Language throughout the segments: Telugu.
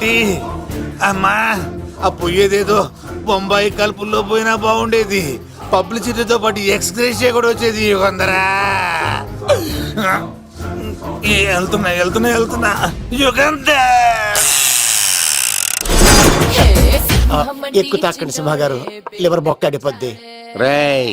పోతున్నానేంటి అమ్మా ఆ పోయేదేదో బొంబాయి కలుపుల్లో పోయినా బాగుండేది. పబ్లిసిటీతో పాటు ఎక్స్గ్రేషియా కూడా వచ్చేది యుగంధరా. ఏ, వెళ్తున్నా వెళ్తున్నా వెళ్తున్నా. యుగంధర్ ఎక్కు తాకండి సింహ గారు లివర్ బొక్క అడిపోద్ది. రేయ్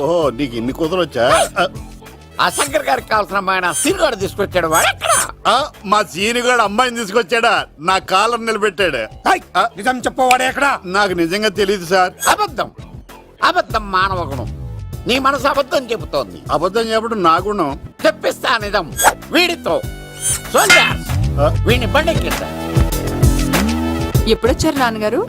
ఓహో నీకు ఇన్ని కుదరలు వచ్చా ఆ శంకర్ గారికి కావాల్సిన అమ్మాయి సీనుగాడు తీసుకొచ్చాడు వాడెక్కడ మా సీనుగాడు అమ్మాయిని తీసుకొచ్చాడా? నా కాలర్ నిలబెట్టాడు. ఏయ్, నిజం చెప్పవాడే ఎక్కడ? నాకు నిజంగా తెలియదు సార్. అబద్ధం. అబద్ధం మానవ గుణం. నీ మనసు అబద్ధం చెబుతోంది. అబద్ధం చెప్పడం నా గుణం. తెప్పిస్తా నిజం. వీడితో. సోల్జర్స్ వీడిని బండెక్కిస్తా. ఎప్పుడొచ్చారు నాన్నగారు?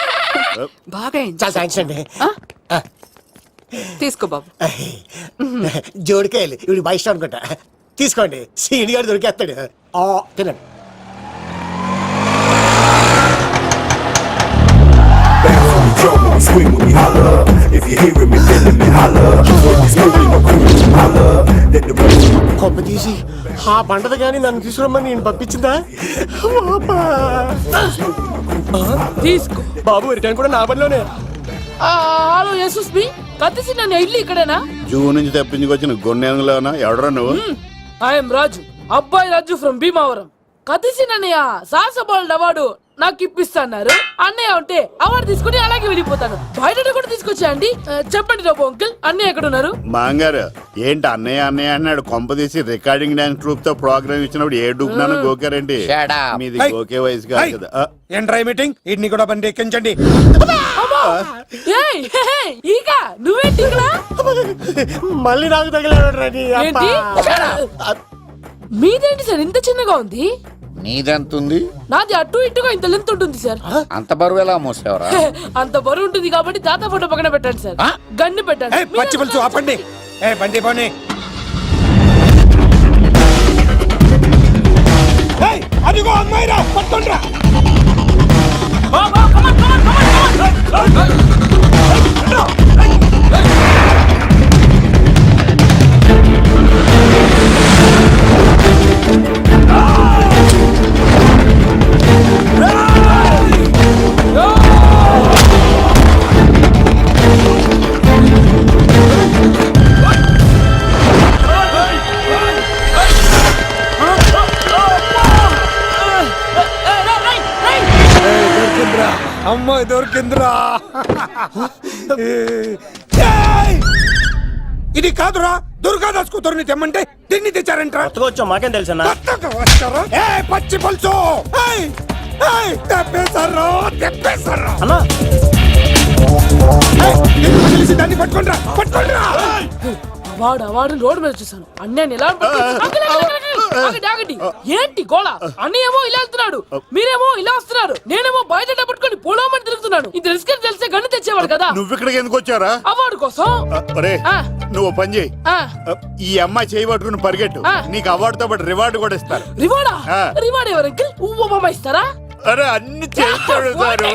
బాగా ఎంజాయ్ చాలా థ్యాంక్స్ అండి? తీసుకో బాబు జోడికాయలు ఇవి బాగా ఇష్టం అనుకుంటా తీసుకోండి సీని గారు దొరికేస్తాడు ఆ, తినండి swing when we holler. If you hearing me, feeling me, holler. When we smoking, no cool, holler. Let the తీసి ఆ పంటది కానీ నన్ను తీసుకురమ్మని నేను పంపించిందా. తీసుకో. బాబు రిటర్న్ కూడా నా పనిలోనే. హలో యశస్వి కత్తిసి నన్ను ఇల్లు ఇక్కడేనా? జూ నుంచి తప్పించుకొచ్చిన గొన్నెంగులోనా? ఎవడరా నువ్వు? ఐఎమ్ రాజు. అబ్బాయి రాజు ఫ్రమ్ భీమావరం. కతిసిన అన్నయ్య సాహసబాల్ అవార్డు నాకు ఇప్పిస్తాన్నారు. అన్నయ్య ఉంటే అవార్డు తీసుకుని అలాగే వెళ్ళిపోతాను. బయట కూడా తీసుకొచ్చాయండి. చెప్పండి రాబు అంకిల్ అన్నయ్య ఎక్కడ ఉన్నారు మాంగారు ఏంటి అన్నయ్య అన్నయ్య అన్నాడు. కొంపదీసి రికార్డింగ్ డాన్స్ ట్రూప్తో ప్రోగ్రామ్ ఇచ్చినప్పుడు ఏ డూబ్నాను గోకారండి? మీది గోకే వయసు కాదు ఏంట్రై మీటింగ్? ఇడ్ని కూడా బండి ఎక్కించండి. నువ్వేంటి ఇక్కడ? మళ్ళీ నాకు తగిలాడు మీదేంటి సార్ ఇంత చిన్నగా ఉంది నీదెంతుంది నాది అటు ఇటుగా ఇంత లెంత్ ఉంటుంది సార్ అంత బరువు ఎలా మోసేవరా అంత బరువు ఉంటుంది కాబట్టి తాత ఫోటో పక్కన పెట్టండి సార్? గన్ను పెట్టండి పచ్చి పులుసు ఆపండి ఏ బండి పోనీ అదిగో అమ్మాయిరా అమ్మాయి ఇది కాదురా దుర్గాదాస్ కూతురుని తెమ్మంటే దీన్ని తెచ్చారంట్రా. వచ్చాం మాకేం తెలుసన్నా? కొత్తగా వచ్చారా? ఏ పచ్చి పులుసు! ఏయ్! ఏయ్! తెప్పేశారు? తెప్పేశారు? అన్నా! ఏయ్! ఎందుకు తెలిసి దాన్ని పట్టుకోండిరా పట్టుకోండిరా వాడు వాడు రోడ్డు మీద చూసాను ఆగండి, ఆగండి, ఆగండి. ఏంటి గోళ? అన్నయ్య ఏమో ఇలా వెళ్తున్నాడు మీరేమో ఇలా వస్తున్నారు నేనేమో బయట పట్టుకొని పొలమని తిరుగుతున్నాను. ఇది రిస్క్ అని తెలిస్తే గన్ను తెచ్చేవాడు కదా. నువ్వు ఇక్కడికి ఎందుకు వచ్చారా అవార్డు కోసం. నువ్వు పని చేయి. ఈ అమ్మాయి చేయి పట్టుకుని పరిగెట్టు. నీకు అవార్డుతో పాటు రివార్డు కూడా ఇస్తారు. రివార్డా. రివార్డ్ ఎవరు అంకిల్? ఇస్తారా? అరే అన్ని చేస్తాడు సారు.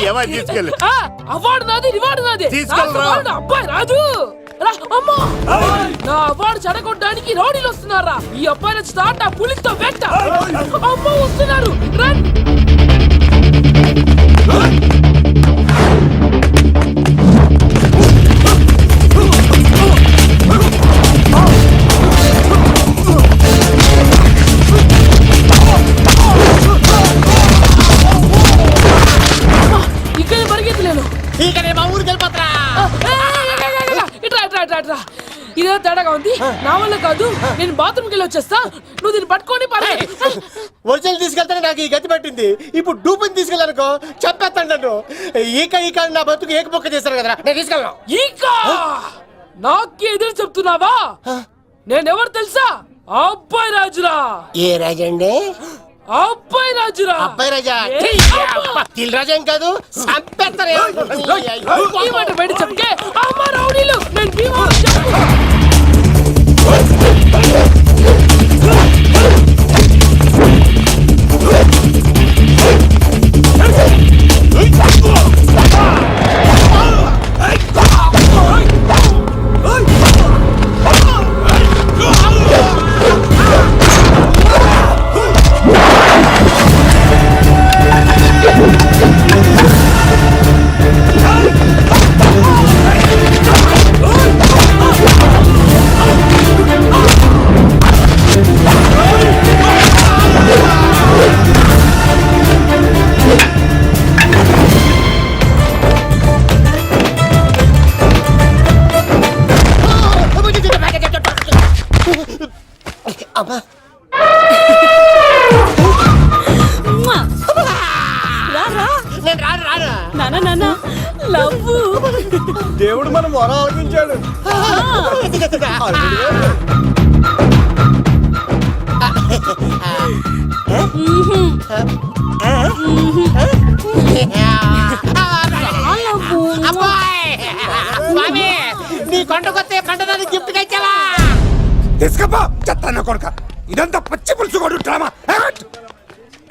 ఏమని తీసుకెళ్ళి. అవార్డు నాది రివార్డు నాది. తీసుకెళ్ళరా. అబ్బాయి రాజు అమ్మో. నా అవార్డు చెడగొట్టడానికి రౌడీలు వస్తున్నారా? ఈ అబ్బాయి స్టార్ట్ ఆ పులితో వెంట. అమ్మో వస్తున్నారు. రండి. వెళ్ళి వచ్చేస్తా? నువ్వు దీన్ని పట్టుకొని పరిగెత్తు. ఒరిజినల్ తీసుకెళ్తానే నాకు ఈ గతి పట్టింది. ఇప్పుడు డూపుని తీసుకెళ్ళానుకో చెప్పేస్తాను నన్ను. ఈక ఈక అని నా బతుకు ఏకపొక్క చేశారు కదరా. నేను తీసుకెళ్ళను. ఇంకా నాకే ఎదురు చెప్తున్నావా? నేనెవరు తెలుసా? అబ్బాయి రాజురా. ఏ రాజండి అబ్బాయి రాజురా. అబ్బాయి రాజా. తిల్ రాజా ఏం కాదు? మాట బయట చెప్తే? అమ్మ రౌడీలు! నేను భీమవరం దేవుడు మనం వరం ఆలకించాడు. నీ కొండకొస్తే కంటదాన్ని గిఫ్ట్ ఇచ్చావా తీసుకపో చెత్తాన్న కొడుక. ఇదంతా పచ్చి పులుసు కాడు డ్రామా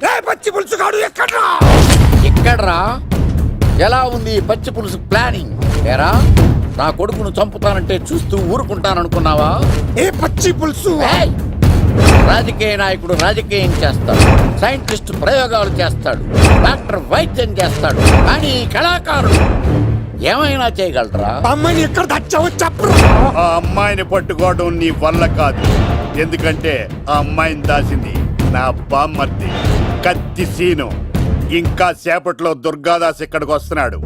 రే పచ్చి పులుసు కాడు ఎక్కడ్రా? ఇక్కడ్రా? ఎలా ఉంది పచ్చి పులుసు ప్లానింగ్? ఏరా? నా కొడుకును చంపుతానంటే చూస్తూ ఊరుకుంటాననుకున్నావా? ఏ పచ్చి పులుసు! రాజకీయ నాయకుడు రాజకీయం చేస్తాడు. సైంటిస్ట్ ప్రయోగాలు చేస్తాడు. డాక్టర్ వైద్యం చేస్తాడు. కానీ ఈ కళాకారుడు ఏమైనా చేయగలరా? అమ్మాయిని ఎక్కడ దచ్చావో చెప్పరు? ఆ అమ్మాయిని పట్టుకోవడం నీ వల్ల కాదు. ఎందుకంటే ఆ అమ్మాయిని దాసింది నా బామ్మర్ది. కత్తి సీను. ఇంకా సేపట్లో దుర్గాదాస్ ఇక్కడికి వస్తున్నాడు.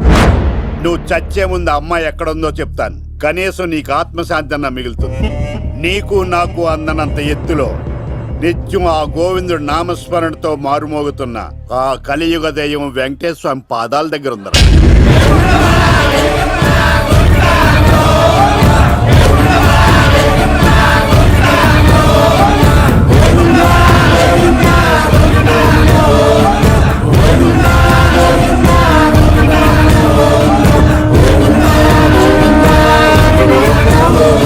నువ్వు చచ్చే ముందు అమ్మాయి ఎక్కడుందో చెప్తాను. కనీసం నీకు ఆత్మశాంతి అన్న మిగులుతుంది. నీకు నాకు అందనంత ఎత్తులో నిత్యం ఆ గోవిందుడు నామస్మరణతో మారుమోగుతున్న ఆ కలియుగ దైవం వెంకటేశ్వరం పాదాల దగ్గర ఉందరా. దుర్గాదాస్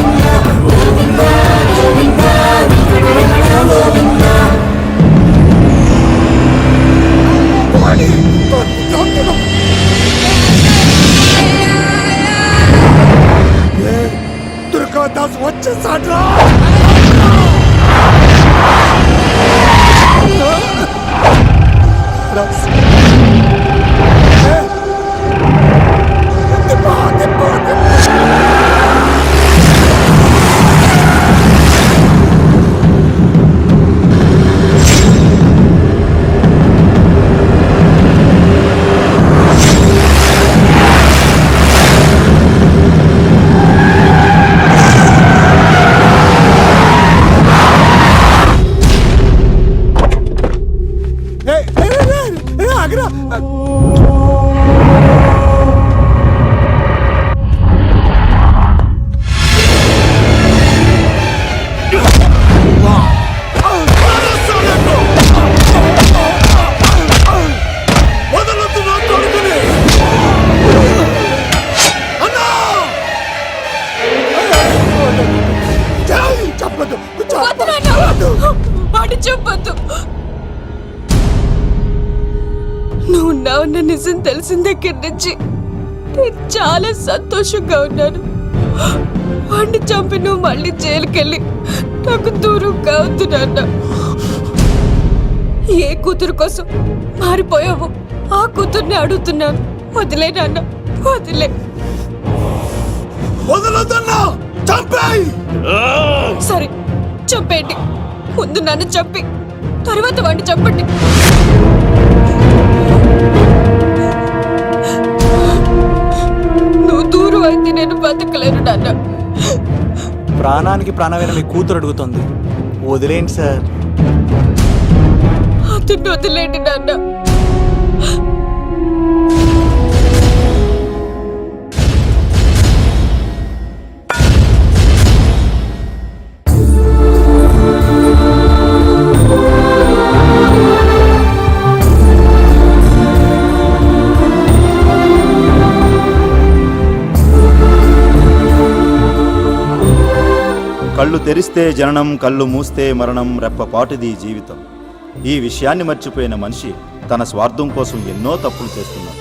ఉన్నావన్న నిజం తెలిసిన దగ్గర నుంచి నేను చాలా సంతోషంగా ఉన్నాను. వాడిని చంపి నువ్వు మళ్ళీ జైలుకెళ్ళి నాకు దూరంగా వద్దు నాన్న. ఏ కూతురు కోసం మారిపోయావు ఆ కూతుర్ని అడుగుతున్నాను. వదిలే నాన్న వదిలే. వదలొద్దన్నా చంపేయ్! సరే చంపేయండి. ముందు నన్ను చంపి తర్వాత వాడిని చంపండి. నువ్వు దూరం అయితే నేను బతకలేను నాన్న. ప్రాణానికి ప్రాణమైన మీ కూతురు అడుగుతుంది. వదిలేండి సార్. అతన్ని వదిలేండి నాన్న. కళ్ళు తెరిస్తే జననం కళ్ళు మూస్తే మరణం రెప్పపాటుది జీవితం. ఈ విషయాన్ని మర్చిపోయిన మనిషి తన స్వార్థం కోసం ఎన్నో తప్పులు చేస్తున్నాడు.